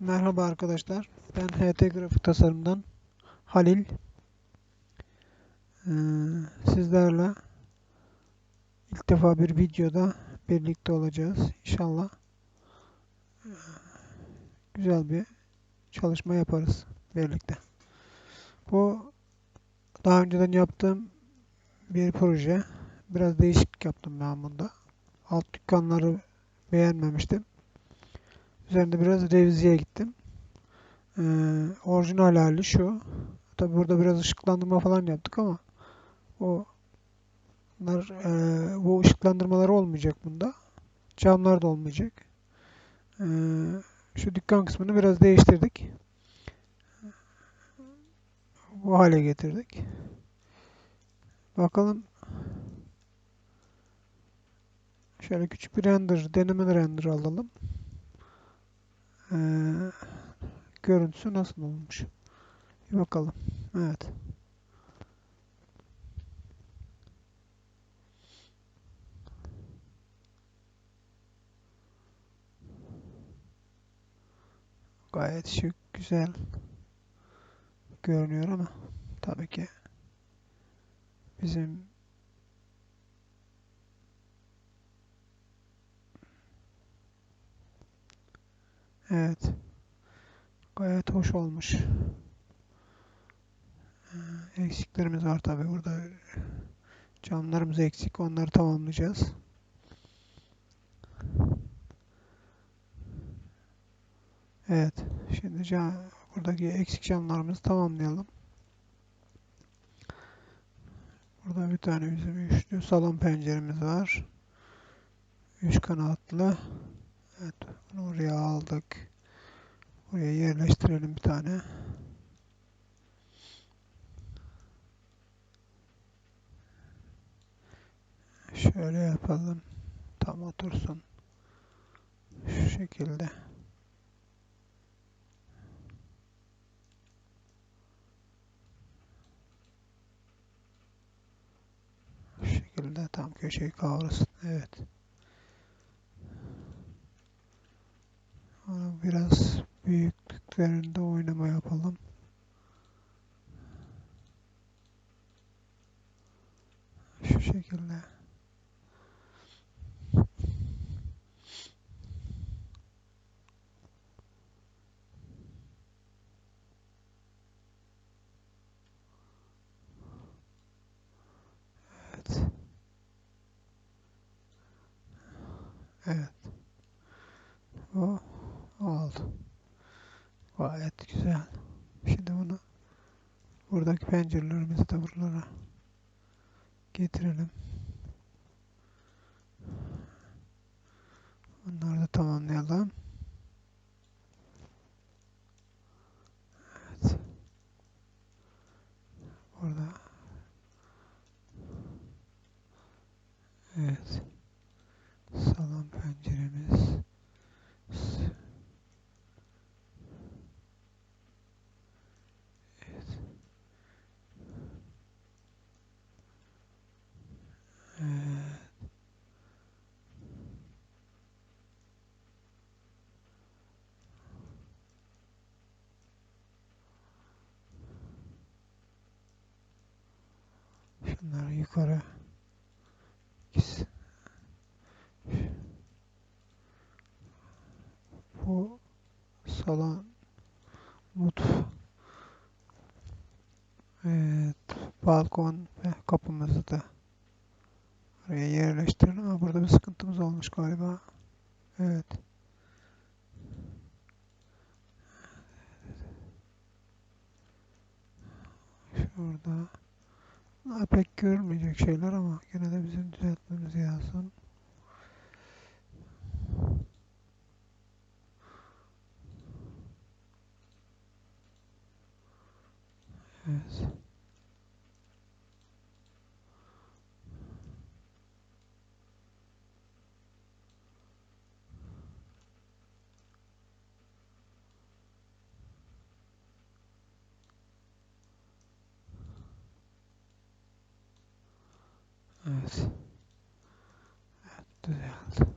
Merhaba arkadaşlar. Ben HT Grafik Tasarım'dan Halil. Ee, sizlerle ilk defa bir videoda birlikte olacağız. İnşallah ee, güzel bir çalışma yaparız birlikte. Bu daha önceden yaptığım bir proje. Biraz değişiklik yaptım ben bunda. Alt dükkanları beğenmemiştim. Üzerinde biraz reviziye gittim. Ee, orijinal hali şu. Tabi burada biraz ışıklandırma falan yaptık ama o bunlar, e, bu ışıklandırmalar olmayacak bunda. Camlar da olmayacak. Ee, şu dükkan kısmını biraz değiştirdik. Bu hale getirdik. Bakalım şöyle küçük bir render, deneme render alalım. Ee, görüntüsü nasıl olmuş? Bir bakalım. Evet. Gayet şık, güzel görünüyor ama tabii ki bizim Evet. Gayet hoş olmuş. Ee, Eksiklerimiz var tabii burada. Camlarımız eksik. Onları tamamlayacağız. Evet. Şimdi cam, buradaki eksik camlarımızı tamamlayalım. Burada bir tane bizim üçlü salon penceremiz var. Üç kanatlı. Evet. Bunu oraya aldık. Buraya yerleştirelim bir tane. Şöyle yapalım. Tam otursun. Şu şekilde. Şu şekilde tam köşeyi kavrasın. Evet. Biraz büyüklüklerinde oynama yapalım. Şu şekilde. Evet. Evet. O oldu. Gayet güzel. Şimdi bunu buradaki pencerelerimizi de buralara getirelim. Bunları da tamamlayalım. Evet. Burada. Evet. Salon penceremiz. Evet. Evet. Şunları yukarı gitsin. Bu salon mutfak evet balkon ve kapımızı da buraya yerleştirelim ama burada bir sıkıntımız olmuş galiba. Evet. Şurada Bunlar pek görülmeyecek şeyler ama gene de bizim düzeltmemiz lazım. Evet. Evet. Evet, düzeldi.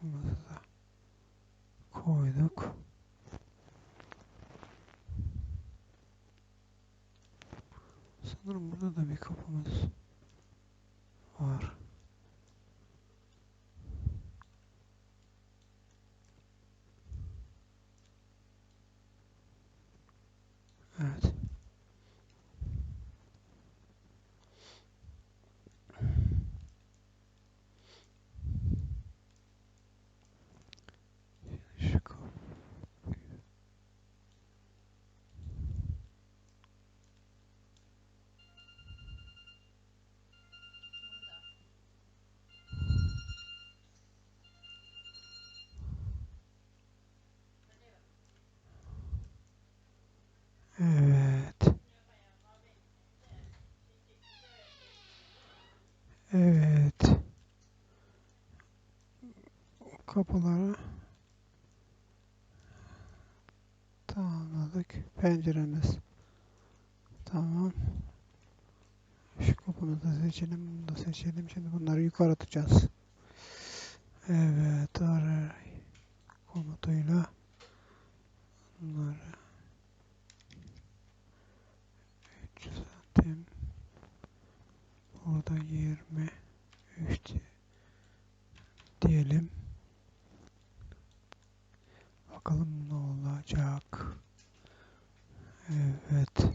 Kapımızı da koyduk. Sanırım burada da bir kapımız var. Evet. Şu kapı. Evet. Evet. Kapıları tamamladık. Penceremiz tamam. Şu kapımızı da seçelim. Bunu da seçelim. Şimdi bunları yukarı atacağız. Evet. Aray komutuyla bunları 300 santim burada 23 di- diyelim. Bakalım ne olacak. Evet.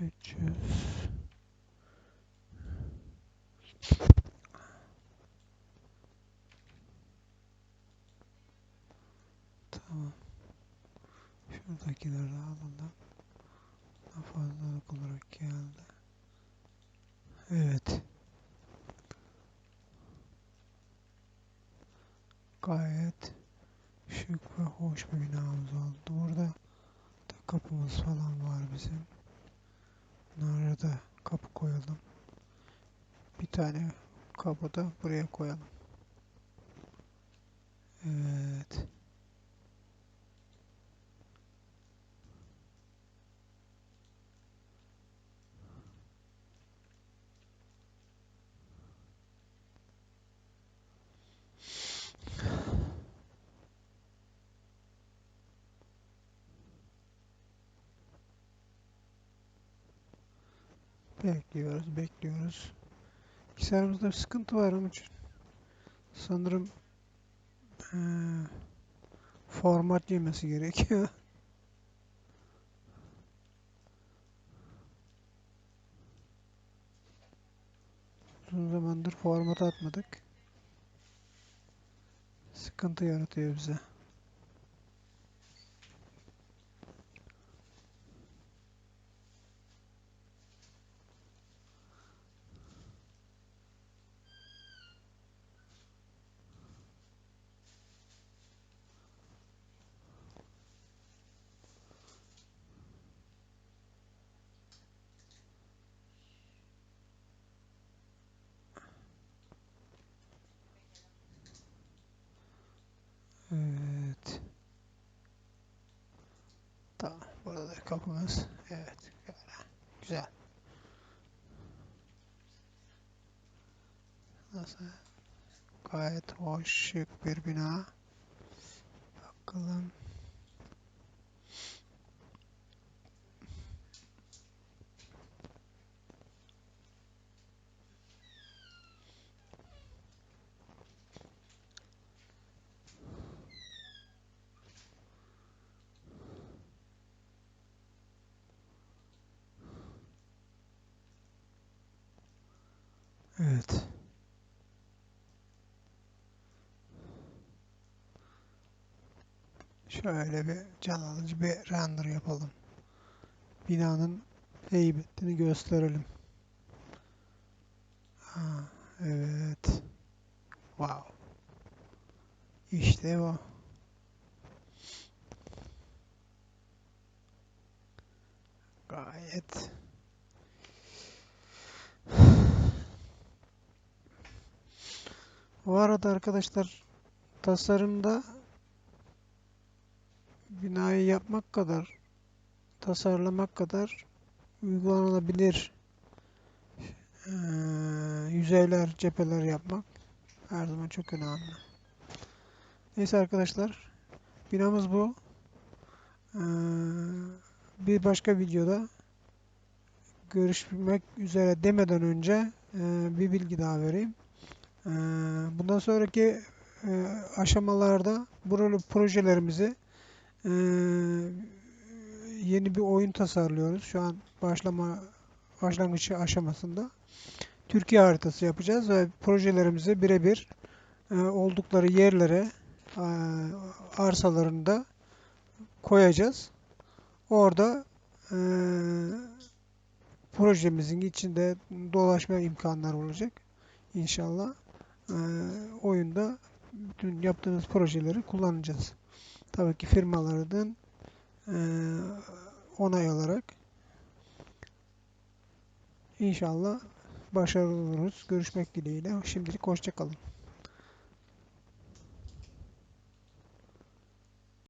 Üç yüz. Tamam. Şuradakileri alalım. Fazlalık olarak geldi. Evet. Gayet şık ve hoş bir binamız oldu. Burada da kapımız falan var bizim. Bunlara da kapı koyalım. Bir tane kapı da buraya koyalım. Evet. Bekliyoruz, bekliyoruz. Bilgisayarımızda bir sıkıntı var için. Sanırım eee, format yemesi gerekiyor. Uzun zamandır format atmadık. Sıkıntı yaratıyor bize. Evet. Tamam. Burada da kapımız. Evet. Güzel. Nasıl? Gayet hoş, şık bir bina. Bakalım. Evet. Şöyle bir can alıcı bir render yapalım. Binanın heybetini gösterelim. Ha, evet. Wow. İşte bu. Gayet. Bu arada arkadaşlar tasarımda binayı yapmak kadar tasarlamak kadar uygulanabilir eee, yüzeyler, cepheler yapmak her zaman çok önemli. Neyse arkadaşlar, binamız bu. Ee, bir başka videoda görüşmek üzere demeden önce e, bir bilgi daha vereyim. Ee, bundan sonraki e, aşamalarda buralı projelerimizi e, yeni bir oyun tasarlıyoruz. Şu an başlama başlangıç aşamasında. Türkiye haritası yapacağız ve projelerimizi birebir e, oldukları yerlere arsalarında koyacağız. Orada projemizin içinde dolaşma imkanları olacak. İnşallah e, oyunda bütün yaptığımız projeleri kullanacağız. Tabii ki firmalardan e, onay alarak İnşallah başarılı oluruz. Görüşmek dileğiyle. Şimdilik hoşça kalın.